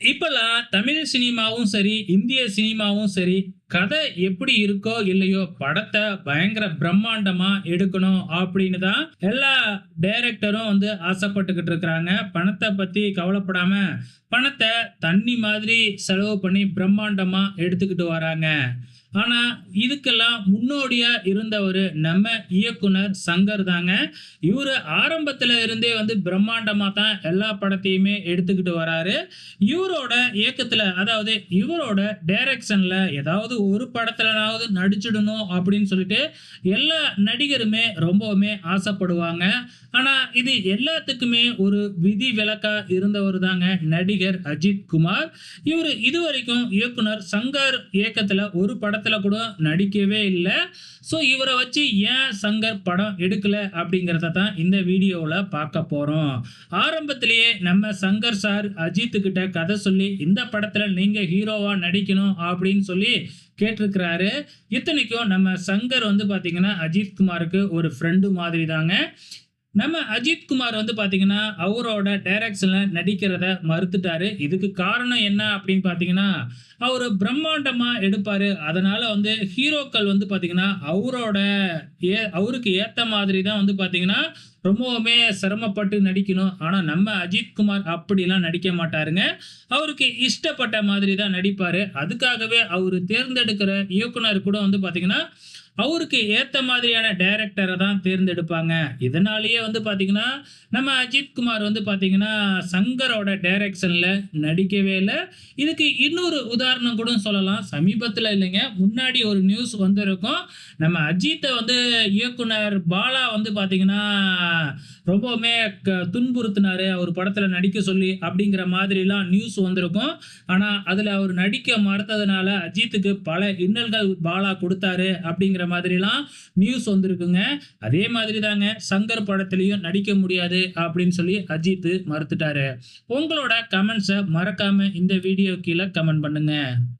இப்பெல்லாம் தமிழ் சினிமாவும் சரி, இந்திய சினிமாவும் சரி, கதை எப்படி இருக்கோ இல்லையோ, படத்தை பயங்கர பிரம்மாண்டமா எடுக்கணும் அப்படின்னு தான் எல்லா டைரக்டரும் வந்து ஆசைப்பட்டுக்கிட்டு இருக்கிறாங்க. பணத்தை பத்தி கவலைப்படாம, பணத்தை தண்ணி மாதிரி செலவு பண்ணி பிரம்மாண்டமா எடுத்துக்கிட்டு வராங்க. ஆனால் இதுக்கெல்லாம் முன்னோடியாக இருந்தவர் நம்ம இயக்குனர் சங்கர் தாங்க. இவரு ஆரம்பத்தில் இருந்தே வந்து பிரம்மாண்டமாக தான் எல்லா படத்தையுமே எடுத்துக்கிட்டு வராரு. இவரோட இயக்கத்தில் அதாவது இவரோட டைரக்ஷனில் ஏதாவது ஒரு படத்துலனாவது நடிச்சிடணும் அப்படின்னு சொல்லிட்டு எல்லா நடிகருமே ரொம்பவுமே ஆசைப்படுவாங்க. ஆனால் இது எல்லாத்துக்குமே ஒரு விதி விளக்காக இருந்தவர் தாங்க நடிகர் அஜித் குமார். இவர் இதுவரைக்கும் இயக்குனர் சங்கர் இயக்கத்தில் ஒரு படத்தை படத்தில் கூட நடிக்கவே இல்லை ஸோ இவரை வச்சு ஏன் சங்கர் படம் எடுக்கல அப்படிங்கிறத தான் இந்த வீடியோவில் பார்க்க போறோம். ஆரம்பத்திலேயே நம்ம சங்கர் சார் அஜித்து கிட்ட கதை சொல்லி, இந்த படத்துல நீங்க ஹீரோவா நடிக்கணும் அப்படின்னு சொல்லி கேட்டிருக்கிறாரு. இத்தனைக்கும் நம்ம சங்கர் வந்து பார்த்தீங்கன்னா, அஜித் குமாருக்கு ஒரு ஃப்ரெண்டு மாதிரி தாங்க. நம்ம அஜித் குமார் வந்து பார்த்தீங்கன்னா, அவரோட டைரக்ஷனில் நடிக்கிறத மறுத்துட்டாரு. இதுக்கு காரணம் என்ன அப்படின்னு பார்த்தீங்கன்னா, அவர் பிரம்மாண்டமாக எடுப்பார் அதனால் வந்து ஹீரோக்கள் வந்து பார்த்தீங்கன்னா, அவரோட ஏ அவருக்கு ஏற்ற மாதிரி தான் வந்து பார்த்தீங்கன்னா, ரொம்பவுமே சிரமப்பட்டு நடிக்கணும். ஆனால் நம்ம அஜித் குமார் அப்படிலாம் நடிக்க மாட்டாருங்க. அவருக்கு இஷ்டப்பட்ட மாதிரி தான் நடிப்பார் அதுக்காகவே அவர் தேர்ந்தெடுக்கிற இயக்குனர் கூட வந்து பார்த்தீங்கன்னா, அவருக்கு ஏற்ற மாதிரியான டைரக்டரை தான் தேர்ந்தெடுப்பாங்க. இதனாலேயே வந்து பார்த்திங்கன்னா நம்ம அஜித் குமார் வந்து பார்த்திங்கன்னா சங்கரோட டைரக்ஷனில் நடிக்கவே இல்லை இதுக்கு இன்னொரு உதாரணம் கூட சொல்லலாம். சமீபத்தில் இல்லைங்க, முன்னாடி ஒரு நியூஸ் வந்திருக்கும். நம்ம அஜித்தை வந்து இயக்குனர் பாலா வந்து பார்த்தீங்கன்னா, ரொம்பவுமே க துன்புறுத்தினாரு. அவர் படத்துல நடிக்க சொல்லி அப்படிங்கிற மாதிரிலாம் நியூஸ் வந்திருக்கும். ஆனா, அதுல அவர் நடிக்க மறுத்ததுனால அஜித்துக்கு பல இன்னல்கள் பாலா கொடுத்தாரு அப்படிங்கிற மாதிரிலாம் நியூஸ் வந்திருக்குங்க. அதே மாதிரி தாங்க சங்கர் படத்துலையும் நடிக்க முடியாது அப்படின்னு சொல்லி அஜித் மறுத்துட்டாரு. உங்களோட கமெண்ட்ஸை மறக்காம இந்த வீடியோ கீழே கமெண்ட் பண்ணுங்க.